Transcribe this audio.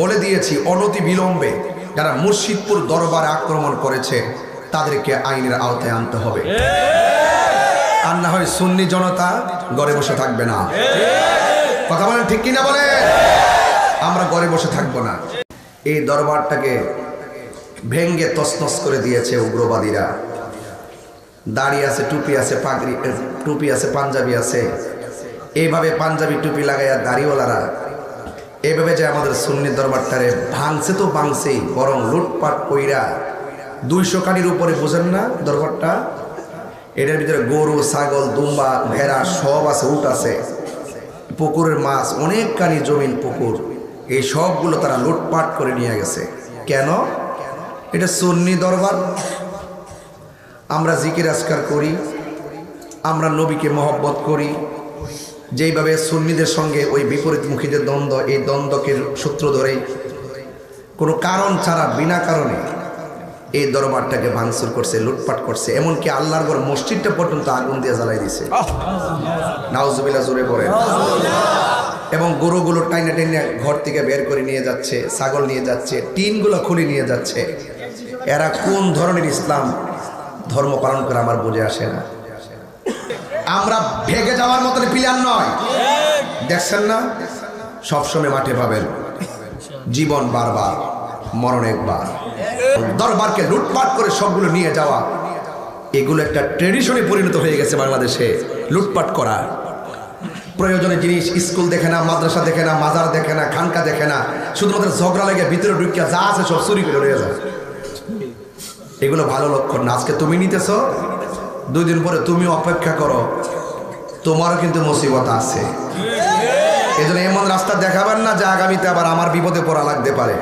বলে দিয়েছি, অনতি বিলম্বে যারা মুর্শিদপুর দরবারে আক্রমণ করেছে, তাদেরকে আইনের আওতায় আনতে হবে। আর না হয় সুন্নি জনতা ঘরে বসে থাকবে না। কথা বলেন ঠিক কিনা বলে আমরা ঘরে বসে থাকব না। এই দরবারটাকে ভেঙ্গে তসনস করে দিয়েছে উগ্রবাদীরা। দাড়ি আছে, টুপি আছে, পাগড়ি, টুপি আছে, পাঞ্জাবি আছে। এইভাবে পাঞ্জাবি, টুপি লাগাইয়া দাড়িওয়ালারা এইভাবে যে আমাদের সুন্নি দরবারটারে ভাঙছে তো ভাঙছেই বরং লুটপাট কইরা দুইশো কানির উপরে বোঝেন না দরবারটা? এটার ভিতরে গরু, ছাগল, দুম্বা, ভেড়া সব আছে, উট আছে। পুকুরের মাছ, অনেক কানি জমিন পুকুর। এই সবগুলো তারা লুটপাট করে নিয়ে গেছে। কেন? এটা সুন্নি দরবার। আমরা জিকির আজকার করি, আমরা নবীকে মহব্বত করি যেইভাবে সুন্নিদের সঙ্গে ওই বিপরীতমুখীদের দ্বন্দ্ব এই দ্বন্দ্বকে সূত্র ধরেই কোনো কারণ ছাড়া বিনা কারণে এই দরবারটাকে ভাঙচুর করছে লুটপাট করছে। এমনকি আল্লাহর ঘর মসজিদটা পর্যন্ত আগুন দিয়ে জ্বালাই দিছে। নাউজুবিল্লাহ জোরে পড়ে এবং গরুগুলো টাইনে টাইনে ঘর থেকে বের করে নিয়ে যাচ্ছে ছাগল নিয়ে যাচ্ছে টিনগুলো খুলে নিয়ে যাচ্ছে। এরা কোন ধরনের ইসলাম ধর্ম পালন করে আমার বুঝে আসে না। আমরা ভেগে যাওয়ার মতন প্লেয়ার নয়। দেখছেন না? সবসময় মাঠে পাবেন। জীবন বারবার মরণ একবার। দরবারকে লুটপাট করে সবগুলো নিয়ে যাওয়া এগুলো একটা ট্রেডিশনে পরিণত হয়ে গেছে বাংলাদেশে লুটপাট করা। প্রয়োজনে জিনিস স্কুল দেখে না মাদ্রাসা দেখে না মাজার দেখে না খানকা দেখে না শুধুমাত্র ঝগড়া লেগে ভিতরে ঢুকিয়া যা আছে সব চুরি করে রয়ে যায় এগুলো ভালো লক্ষণ না। আজকে তুমি নিতেছ? দুই দিন পরে তুমি অপেক্ষা করো। তোমারও কিন্তু মুসিবত আছে। এই জন্য এমন রাস্তা দেখাবেন না যে আগামীতে আবার আমার বিপদে পড়া লাগতে পারে।